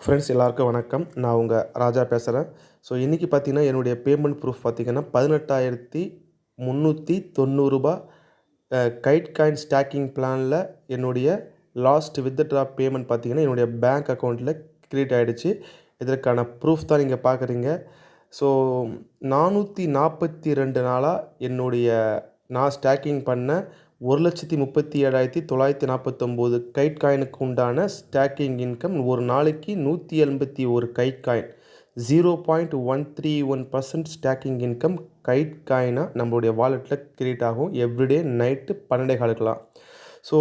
Friends எல்லாருக்கும் வணக்கம். நான் உங்கள் ராஜா பேசுகிறேன் ஸோ இன்றைக்கி பார்த்தீங்கன்னா என்னுடைய பேமெண்ட் ப்ரூஃப் பார்த்தீங்கன்னா பதினெட்டாயிரத்தி முந்நூற்றி தொண்ணூறுரூபா கைட் காயின் ஸ்டாக்கிங் பிளானில் என்னுடைய லாஸ்ட் வித்ட்ரா பேமெண்ட் பார்த்திங்கன்னா என்னுடைய பேங்க் அக்கௌண்ட்டில் கிரியேட் ஆகிடுச்சு இதற்கான ப்ரூஃப் தான் நீங்கள் பார்க்குறீங்க ஸோ நானூற்றி நாற்பத்தி ரெண்டு நாளாக என்னுடைய நான் ஸ்டாக்கிங் பண்ண ஒரு லட்சத்தி முப்பத்தி ஏழாயிரத்தி தொள்ளாயிரத்தி நாற்பத்தொம்போது கைட் காயினுக்கு உண்டான ஸ்டாக்கிங் இன்கம் ஒரு நாளைக்கு நூற்றி எண்பத்தி ஒரு Kite coin zero point one three one percent staking income Kite காயினாக நம்மளுடைய வாலெட்டில் கிரியேட் ஆகும். எவ்ரிடே நைட்டு பன்னெண்டே காலுக்கலாம் ஸோ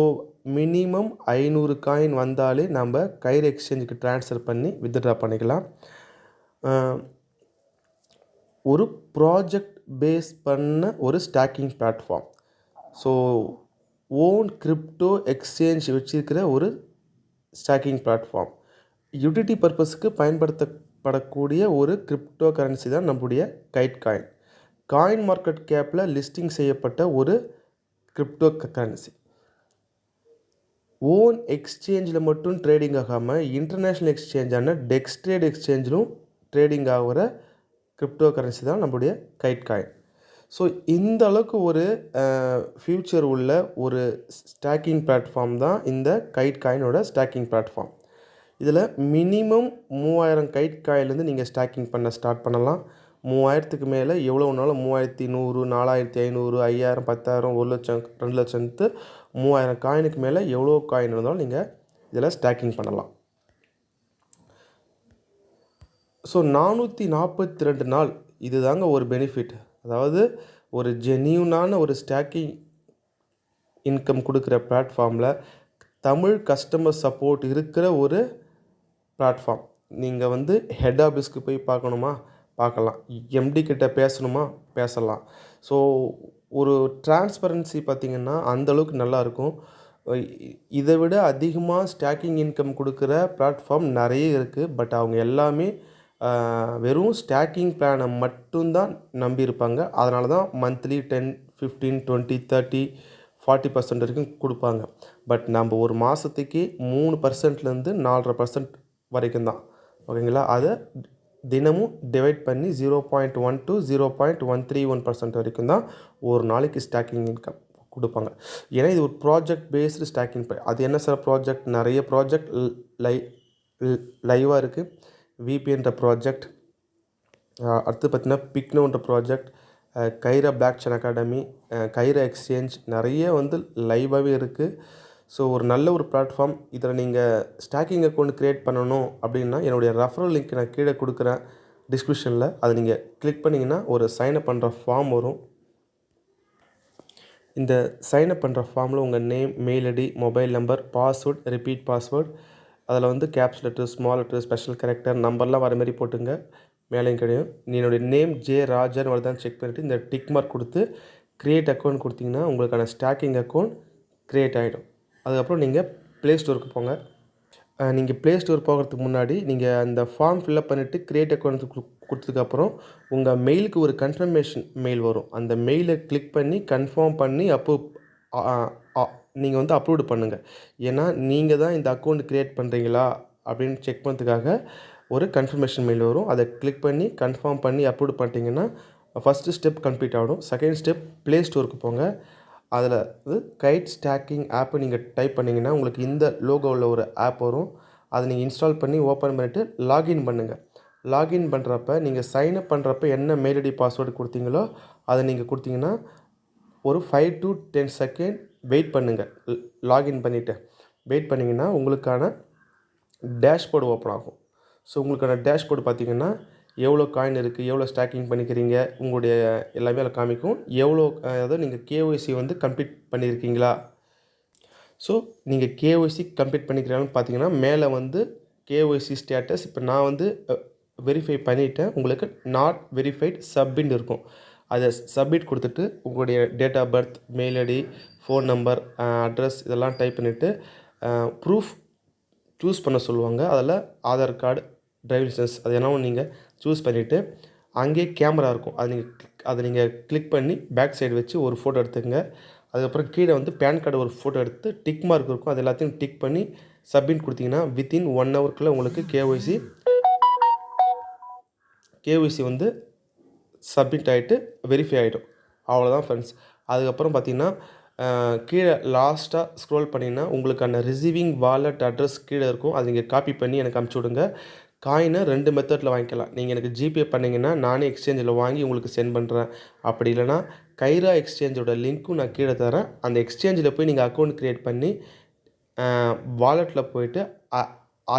மினிமம் ஐநூறு காயின் வந்தாலே நம்ம கயிறு எக்ஸ்சேஞ்சுக்கு ட்ரான்ஸ்ஃபர் பண்ணி வித்ட்ரா பண்ணிக்கலாம். ஒரு ப்ராஜெக்ட் பேஸ் பண்ண ஒரு staking platform so own crypto exchange வச்சிருக்கிற ஒரு ஸ்டாக்கிங் பிளாட்ஃபார்ம் யூட்டிலிட்டி பர்பஸ்க்கு பயன்படுத்தப்படக்கூடிய ஒரு கிரிப்டோ கரன்சி தான் நம்முடைய கைட் காயின் காயின் மார்க்கெட் கேப்பில் லிஸ்டிங் செய்யப்பட்ட ஒரு கிரிப்டோ கரன்சி ஓன் எக்ஸ்சேஞ்சில் மட்டும் ட்ரேடிங் ஆகாமல் இன்டர்நேஷ்னல் எக்ஸ்சேஞ்சான டெக்ஸ்ட்ரேட் எக்ஸ்சேஞ்சிலும் ட்ரேடிங் ஆகிற கிரிப்டோ கரன்சி தான் நம்முடைய கைட் காயின் ஸோ இந்த அளவுக்கு ஒரு ஃப்யூச்சர் உள்ள ஒரு ஸ்டாக்கிங் பிளாட்ஃபார்ம் தான் இந்த கைட் காயினோட ஸ்டாக்கிங் பிளாட்ஃபார்ம் இதில் மினிமம் மூவாயிரம் கைட் காயிலேருந்து நீங்கள் ஸ்டாக்கிங் பண்ண ஸ்டார்ட் பண்ணலாம். மூவாயிரத்துக்கு மேலே எவ்வளோனாலும் மூவாயிரத்தி நூறு நாலாயிரத்தி ஐநூறு ஐயாயிரம் பத்தாயிரம் ஒரு லட்சம் ரெண்டு லட்சத்து மூவாயிரம் காயினுக்கு மேலே எவ்வளோ காயின் இருந்தாலும் நீங்கள் இதில் ஸ்டாக்கிங் பண்ணலாம். ஸோ நானூற்றி நாற்பத்தி ரெண்டு நாள் இதுதாங்க ஒரு பெனிஃபிட் அதாவது ஒரு ஜெனியூனான ஒரு ஸ்டாக்கிங் இன்கம் கொடுக்குற பிளாட்ஃபார்மில் தமிழ் கஸ்டமர் சப்போர்ட் இருக்கிற ஒரு பிளாட்ஃபார்ம் நீங்கள் வந்து ஹெட் ஆஃபீஸ்க்கு போய் பார்க்கணுமா? பார்க்கலாம். எம்டி கிட்ட பேசணுமா? பேசலாம். ஸோ ஒரு டிரான்ஸ்பரன்சி பார்த்திங்கன்னா அந்தளவுக்கு நல்லாயிருக்கும் இதை விட அதிகமாக ஸ்டாக்கிங் இன்கம் கொடுக்குற பிளாட்ஃபார்ம் நிறைய இருக்குது பட் அவங்க எல்லாமே வெறும் ஸ்டாக்கிங் பிளானை மட்டும்தான் நம்பியிருப்பாங்க. அதனால தான் monthly ten fifteen twenty thirty forty percent வரைக்கும் கொடுப்பாங்க. பட் நம்ம ஒரு மாதத்துக்கு மூணு பர்சன்ட்லேருந்து நாலரை பர்சன்ட் வரைக்கும் தான். ஓகேங்களா அதை தினமும் டிவைட் பண்ணி zero point one to zero point one three one percent வரைக்கும் தான் ஒரு நாளைக்கு ஸ்டாக்கிங் இன்கம் கொடுப்பாங்க. ஏன்னா இது ஒரு ப்ராஜெக்ட் பேஸ்டு ஸ்டாக்கிங் அது என்ன சார் ப்ராஜெக்ட் நிறைய ப்ராஜெக்ட் லை லைவாக இருக்குது விபிஎன்ற ப்ராஜெக்ட் அடுத்து பார்த்தீங்கன்னா பிக்னோன்ற project Kaira blockchain academy Kaira exchange நிறைய வந்து லைவாகவே இருக்குது ஸோ ஒரு நல்ல ஒரு பிளாட்ஃபார்ம் இதில் நீங்கள் ஸ்டாக்கிங் அக்கௌண்ட் க்ரியேட் பண்ணணும் அப்படின்னா என்னுடைய ரெஃபரல் லிங்க் நான் கீழே கொடுக்குறேன் டிஸ்கிரிப்ஷனில் அதை நீங்கள் கிளிக் பண்ணிங்கன்னா ஒரு சைன் அப் பண்ணுற ஃபார்ம் வரும். இந்த சைன் அப் பண்ணுற ஃபார்மில் உங்கள் name mail ID mobile number password repeat password அதில் வந்து caps letter small letter special character நம்பர்லாம் வர மாதிரி போட்டுங்க. மேலேயும் கிடையும் என்னுடைய நேம் ஜே ராஜன் வருதான்னு செக் பண்ணிவிட்டு இந்த டிக் மார்க் கொடுத்து க்ரியேட் அக்கௌண்ட் கொடுத்தீங்கன்னா உங்களுக்கான ஸ்டாக்கிங் அக்கௌண்ட் க்ரியேட் ஆகிடும் அதுக்கப்புறம் நீங்கள் ப்ளே ஸ்டோருக்கு போங்க. நீங்கள் ப்ளே ஸ்டோர் போகிறதுக்கு முன்னாடி நீங்கள் அந்த ஃபார்ம் ஃபில்அப் பண்ணிவிட்டு க்ரியேட் அக்கௌண்ட் கொடுத்ததுக்கப்புறம் உங்கள் மெயிலுக்கு ஒரு கன்ஃபர்மேஷன் மெயில் வரும். அந்த மெயிலை கிளிக் பண்ணி கன்ஃபார்ம் பண்ணி அப்போ நீங்கள் வந்து அப்லோடு பண்ணுங்கள் ஏன்னா நீங்கள் தான் இந்த அக்கௌண்ட் க்ரியேட் பண்ணுறீங்களா அப்படின்னு செக் பண்ணுறதுக்காக ஒரு கன்ஃபர்மேஷன் மெயில் வரும். அதை கிளிக் பண்ணி கன்ஃபார்ம் பண்ணி அப்லோடு பண்ணிட்டீங்கன்னா ஃபஸ்ட்டு ஸ்டெப் கம்ப்ளீட் ஆகிடும் செகண்ட் ஸ்டெப் ப்ளே ஸ்டோருக்கு போங்க. அதில் வந்து கைட் ஸ்டாக்கிங் ஆப்பை நீங்கள் டைப் பண்ணிங்கன்னா உங்களுக்கு இந்த லோகோவில் ஒரு ஆப் வரும். அதை நீங்கள் இன்ஸ்டால் பண்ணி ஓப்பன் பண்ணிவிட்டு லாகின் பண்ணுங்கள் லாகின் பண்ணுறப்ப நீங்கள் சைன் அப் பண்ணுறப்ப என்ன மெயில் ஐடி பாஸ்வேர்டு கொடுத்தீங்களோ அதை நீங்கள் கொடுத்தீங்கன்னா ஒரு five to ten second wait பண்ணுங்கள் லாகின் பண்ணிவிட்டு வெயிட் பண்ணிங்கன்னா உங்களுக்கான டேஷ்போர்டு ஓப்பன் ஆகும். ஸோ உங்களுக்கான டேஷ்போர்டு பார்த்தீங்கன்னா எவ்வளோ காயின் இருக்குது எவ்வளோ ஸ்டாக்கிங் பண்ணிக்கிறீங்க உங்களுடைய எல்லாமே அதில் காமிக்கும். எவ்வளோ அதாவது நீங்கள் கேஒய்சி வந்து கம்ப்ளீட் பண்ணியிருக்கீங்களா? ஸோ நீங்கள் கேஒய்சி கம்ப்ளீட் பண்ணிக்கிறாங்கன்னு பார்த்தீங்கன்னா மேலே வந்து கேஒய்சி ஸ்டேட்டஸ் இப்போ நான் வந்து வெரிஃபை பண்ணிவிட்டேன் உங்களுக்கு நாட் வெரிஃபைட் சப்மிட் இருக்கும். அதை சப்மிட் கொடுத்துட்டு உங்களுடைய date of birth mail ID phone number address இதெல்லாம் டைப் பண்ணிவிட்டு ப்ரூஃப் சூஸ் பண்ண சொல்லுவாங்க. அதில் ஆதார் கார்டு டிரைவிங் லைசன்ஸ் அது என்னவோ நீங்கள் சூஸ் பண்ணிவிட்டு அங்கேயே கேமரா இருக்கும். அது நீங்கள் அதை நீங்கள் கிளிக் பண்ணி பேக் சைடு வச்சு ஒரு ஃபோட்டோ எடுத்துக்கங்க. அதுக்கப்புறம் கீழே வந்து பேன் கார்டு ஒரு ஃபோட்டோ எடுத்து டிக் மார்க் இருக்கும். அது எல்லாத்தையும் டிக் பண்ணி சப்மிட் கொடுத்தீங்கன்னா வித்தின் ஒன் ஹவருக்குள்ளே உங்களுக்கு கேஒய்சி கேஒய்சி வந்து சப்மிட் ஆகிட்டு வெரிஃபை ஆகிடும் அவ்வளோதான் ஃப்ரெண்ட்ஸ் அதுக்கப்புறம் பார்த்தீங்கன்னா கீழே லாஸ்ட்டாக ஸ்க்ரோல் பண்ணிங்கன்னா உங்களுக்கான ரிசீவிங் வாலெட் அட்ரஸ் கீழே இருக்கும். அதை நீங்கள் காப்பி பண்ணி எனக்கு அனுப்பிச்சி விடுங்க காயினை ரெண்டு மெத்தடில் வாங்கிக்கலாம். நீங்கள் எனக்கு ஜிபே பண்ணிங்கன்னா நானே எக்ஸ்சேஞ்சில் வாங்கி உங்களுக்கு சென்ட் பண்ணுறேன் அப்படி இல்லைனா கைரா எக்ஸ்சேஞ்சோட லிங்க்கும் நான் கீழே தரேன். அந்த எக்ஸ்சேஞ்சில் போய் நீங்கள் அக்கௌண்ட் க்ரியேட் பண்ணி வாலெட்டில் போயிட்டு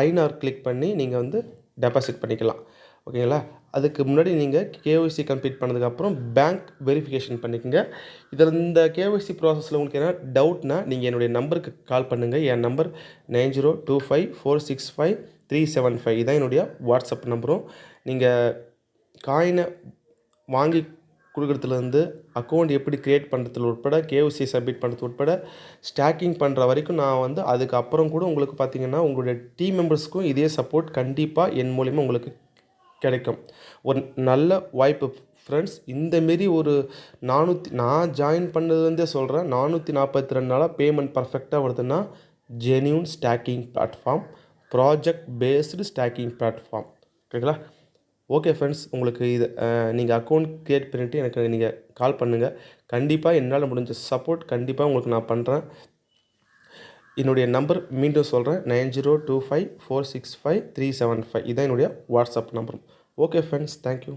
ஐநார் கிளிக் பண்ணி நீங்கள் வந்து டெபாசிட் பண்ணிக்கலாம். ஓகேங்களா? அதுக்கு முன்னாடி நீங்கள் கேஒய்சி கம்ப்ளீட் பண்ணதுக்கப்புறம் பேங்க் வெரிஃபிகேஷன் பண்ணிக்கோங்க. இதில் இந்த கேஒய்சி ப்ராசஸில் உங்களுக்கு என்ன டவுட்னா நீங்கள் என்னுடைய நம்பருக்கு கால் பண்ணுங்கள் என் number nine zero two five four six five three seven five இதான் என்னுடைய வாட்ஸ்அப் நம்பரும் நீங்கள் காயினை வாங்கி கொடுக்குறதுலேருந்து அக்கௌண்ட் எப்படி க்ரியேட் பண்ணுறதுல உட்பட கேஓசி சப்மிட் பண்ணுறது உட்பட ஸ்டாக்கிங் பண்ணுற வரைக்கும் நான் வந்து அதுக்கப்புறம் கூட உங்களுக்கு பார்த்தீங்கன்னா உங்களுடைய டீம் மெம்பர்ஸ்க்கும் இதே சப்போர்ட் கண்டிப்பாக என் மூலிமா உங்களுக்கு கிடைக்கும். ஒரு நல்ல வாய்ப்பு ஃப்ரெண்ட்ஸ் இந்தமாரி ஒரு நானூற்றி நான் ஜாயின் பண்ணதுலேருந்தே சொல்கிறேன் நானூற்றி நாற்பத்தி ரெண்டு நாளாக பேமெண்ட் பர்ஃபெக்டாக வருதுன்னா genuine staking platform project based staking platform ஓகேங்களா ஓகே ஃப்ரெண்ட்ஸ் உங்களுக்கு இது நீங்கள் அக்கௌண்ட் க்ரியேட் பண்ணிவிட்டு எனக்கு நீங்கள் கால் பண்ணுங்கள் கண்டிப்பாக என்னால் முடிஞ்ச சப்போர்ட் கண்டிப்பாக உங்களுக்கு நான் பண்ணுறேன் என்னுடைய நம்பர் மீண்டும் சொல்கிறேன் nine zero two five four six five three seven five. இதான் என்னுடைய WhatsApp number. Okay friends thank you